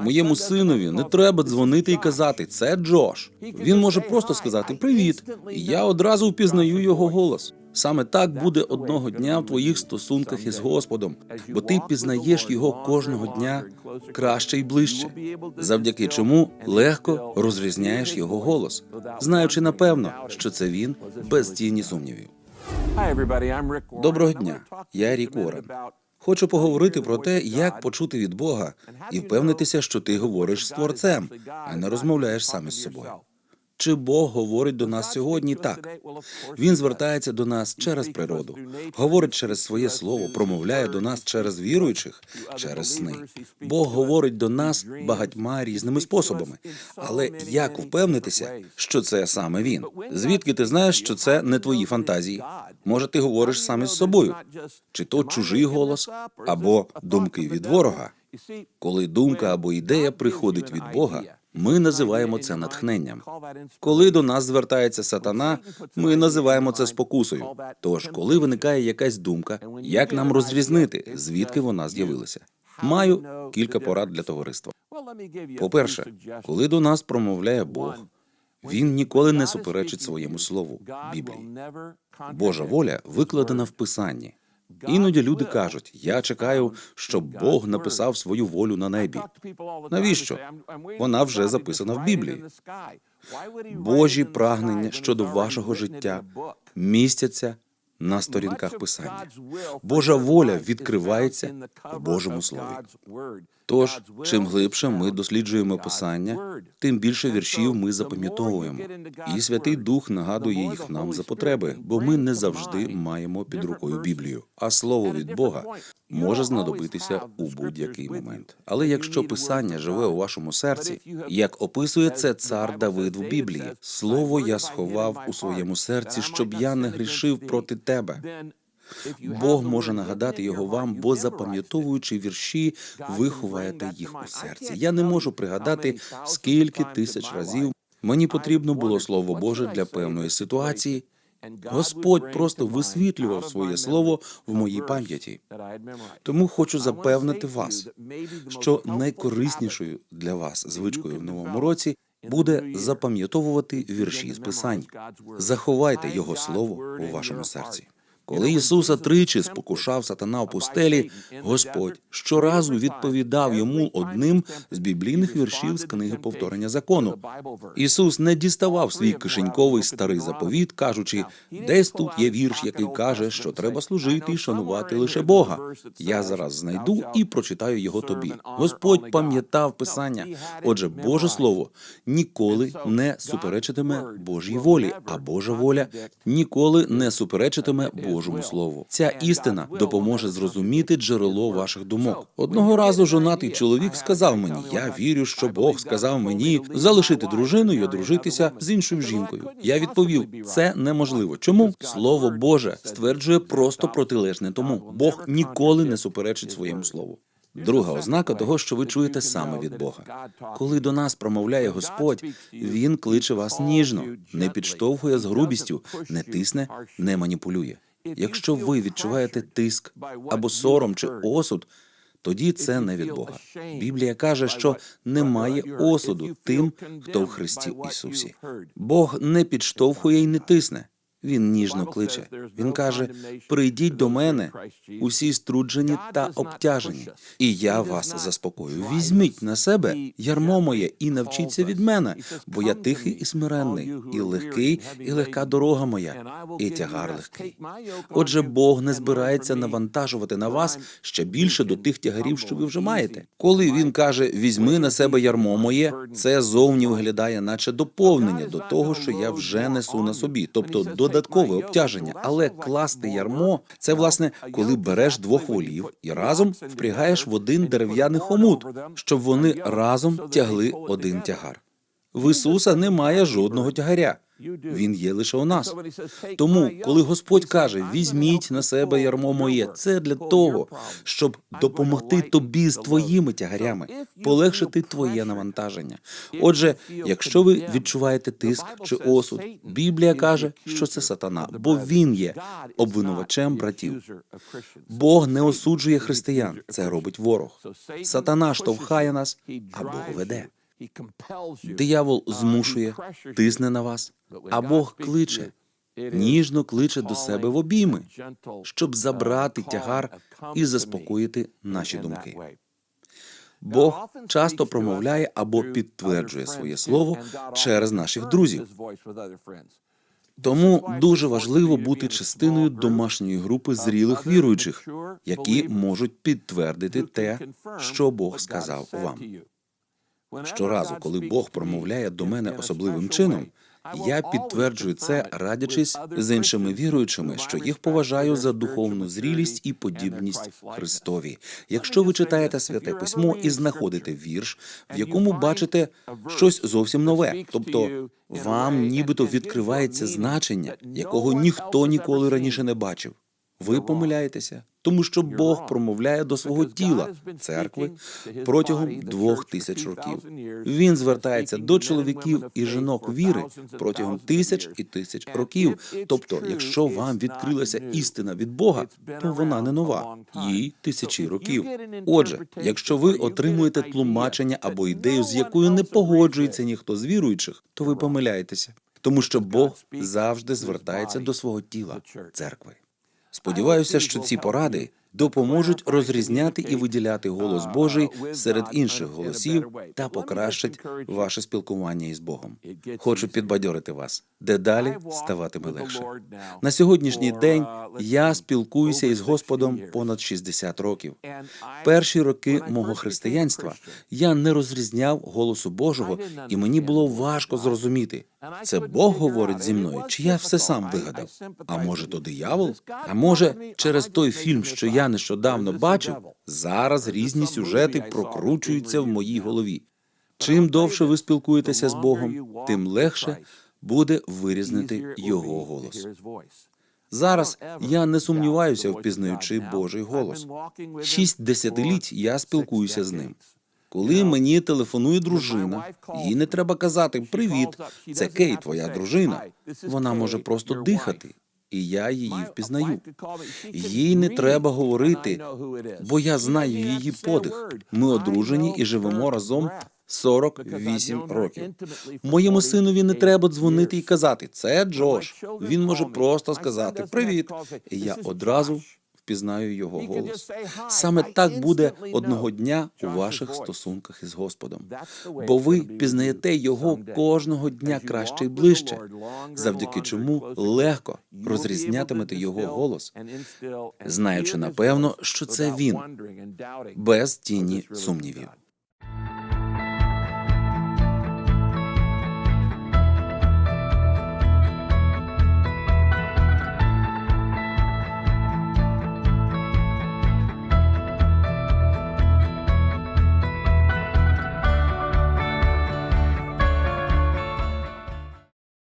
Моєму синові не треба дзвонити і казати це Джош. Він може просто сказати привіт, і я одразу впізнаю його голос. Саме так буде одного дня в твоїх стосунках із Господом, бо ти пізнаєш його кожного дня краще і ближче, завдяки чому легко розрізняєш його голос, знаючи напевно, що це він без тіні сумнівів. Доброго дня, я Рік Уоррен. Хочу поговорити про те, як почути від Бога і впевнитися, що ти говориш з творцем, а не розмовляєш саме з собою. Чи Бог говорить до нас сьогодні? Так. Він звертається до нас через природу, говорить через своє слово, промовляє до нас через віруючих, через сни. Бог говорить до нас багатьма різними способами. Але як впевнитися, що це саме він? Звідки ти знаєш, що це не твої фантазії? Може, ти говориш сам із собою? Чи то чужий голос, або думки від ворога? Коли думка або ідея приходить від Бога, ми називаємо це натхненням. Коли до нас звертається сатана, ми називаємо це спокусою. Тож, коли виникає якась думка, як нам розрізнити, звідки вона з'явилася? Маю кілька порад для товариства. По-перше, коли до нас промовляє Бог, він ніколи не суперечить своєму слову Біблії. Божа воля викладена в Писанні. Іноді люди кажуть: я чекаю, щоб Бог написав свою волю на небі. Навіщо? Вона вже записана в Біблії. Божі прагнення щодо вашого життя містяться на сторінках писання. Божа воля відкривається в Божому слові. Тож, чим глибше ми досліджуємо писання, тим більше віршів ми запам'ятовуємо. І Святий Дух нагадує їх нам за потреби, бо ми не завжди маємо під рукою Біблію. А слово від Бога може знадобитися у будь-який момент. Але якщо писання живе у вашому серці, як описує це цар Давид в Біблії, слово я сховав у своєму серці, щоб я не грішив проти тебе. Бог може нагадати його вам, бо запам'ятовуючи вірші, ви ховаєте їх у серці. Я не можу пригадати, скільки тисяч разів мені потрібно було слово Боже для певної ситуації. Господь просто висвітлював своє слово в моїй пам'яті. Тому хочу запевнити вас, що найкориснішою для вас звичкою в новому році буде запам'ятовувати вірші з писань. Заховайте його слово у вашому серці. Коли Ісуса тричі спокушав сатана в пустелі, Господь щоразу відповідав йому одним з біблійних віршів з книги повторення закону. Ісус не діставав свій кишеньковий старий заповіт, кажучи, десь тут є вірш, який каже, що треба служити і шанувати лише Бога. Я зараз знайду і прочитаю його тобі. Господь пам'ятав Писання. Отже, Боже Слово ніколи не суперечитиме Божій волі, а Божа воля ніколи не суперечитиме Божому Слову. Ця істина допоможе зрозуміти джерело ваших думок. Одного разу жонатий чоловік сказав мені: Я вірю, що Бог сказав мені залишити дружину і одружитися з іншою жінкою. Я відповів: це неможливо. Чому слово Боже стверджує просто протилежне тому? Бог ніколи не суперечить своєму слову. Друга ознака того, що ви чуєте саме від Бога. Коли до нас промовляє Господь, Він кличе вас ніжно, не підштовхує з грубістю, не тисне, не маніпулює. Якщо ви відчуваєте тиск або сором чи осуд, тоді це не від Бога. Біблія каже, що немає осуду тим, хто в Христі Ісусі. Бог не підштовхує і не тисне. Він ніжно кличе. Він каже: прийдіть до мене, усі струджені та обтяжені, і я вас заспокою. Візьміть на себе ярмо моє і навчіться від мене, бо я тихий і смиренний, і легкий, і легка дорога моя, і тягар легкий. Отже, Бог не збирається навантажувати на вас ще більше до тих тягарів, що ви вже маєте. Коли він каже: візьми на себе ярмо моє, це зовні виглядає, наче доповнення до того, що я вже несу на собі, тобто додаткове обтяження. Але класти ярмо це власне коли береш двох волів і разом впрягаєш в один дерев'яний хомут, щоб вони разом тягли один тягар. В Ісуса немає жодного тягаря. Він є лише у нас. Тому, коли Господь каже, візьміть на себе ярмо моє, це для того, щоб допомогти тобі з твоїми тягарями, полегшити твоє навантаження. Отже, якщо ви відчуваєте тиск чи осуд, Біблія каже, що це сатана, бо він є обвинувачем братів. Бог не осуджує християн, це робить ворог. Сатана штовхає нас, а Бог веде. Диявол змушує, тисне на вас, а Бог кличе, ніжно кличе до себе в обійми, щоб забрати тягар і заспокоїти наші думки. Бог часто промовляє або підтверджує своє слово через наших друзів. Тому дуже важливо бути частиною домашньої групи зрілих віруючих, які можуть підтвердити те, що Бог сказав вам. Щоразу, коли Бог промовляє до мене особливим чином, я підтверджую це, радячись з іншими віруючими, що їх поважаю за духовну зрілість і подібність Христові. Якщо ви читаєте святе письмо і знаходите вірш, в якому бачите щось зовсім нове, тобто вам нібито відкривається значення, якого ніхто ніколи раніше не бачив. Ви помиляєтеся, тому що Бог промовляє до свого тіла церкви протягом двох тисяч років. Він звертається до чоловіків і жінок віри протягом тисяч і тисяч років. Тобто, якщо вам відкрилася істина від Бога, то вона не нова, їй тисячі років. Отже, якщо ви отримуєте тлумачення або ідею, з якою не погоджується ніхто з віруючих, то ви помиляєтеся, тому що Бог завжди звертається до свого тіла церкви. Сподіваюся, що ці поради допоможуть розрізняти і виділяти голос Божий серед інших голосів та покращать ваше спілкування із Богом. Хочу підбадьорити вас, дедалі ставатиме легше. На сьогоднішній день я спілкуюся із Господом понад 60 років. Перші роки мого християнства я не розрізняв голосу Божого, і мені було важко зрозуміти, це Бог говорить зі мною, чи я все сам вигадав? А може, то диявол? А може, через той фільм, що я нещодавно бачив, зараз різні сюжети прокручуються в моїй голові. Чим довше ви спілкуєтеся з Богом, тим легше буде вирізнити його голос. Зараз я не сумніваюся, впізнаючи Божий голос. Шість десятиліть я спілкуюся з ним. Коли мені телефонує дружина, їй не треба казати Привіт, це Кей, твоя дружина. Вона може просто дихати, і я її впізнаю. Їй не треба говорити, бо я знаю її подих. Ми одружені і живемо разом 48 років. Моєму синові не треба дзвонити і казати Це Джош. Він може просто сказати Привіт. І я одразу впізнаю його голос. Саме так буде одного дня у ваших стосунках із Господом, бо ви пізнаєте його кожного дня краще і ближче, завдяки чому легко розрізнятимете його голос, знаючи напевно, що це він без тіні сумнівів.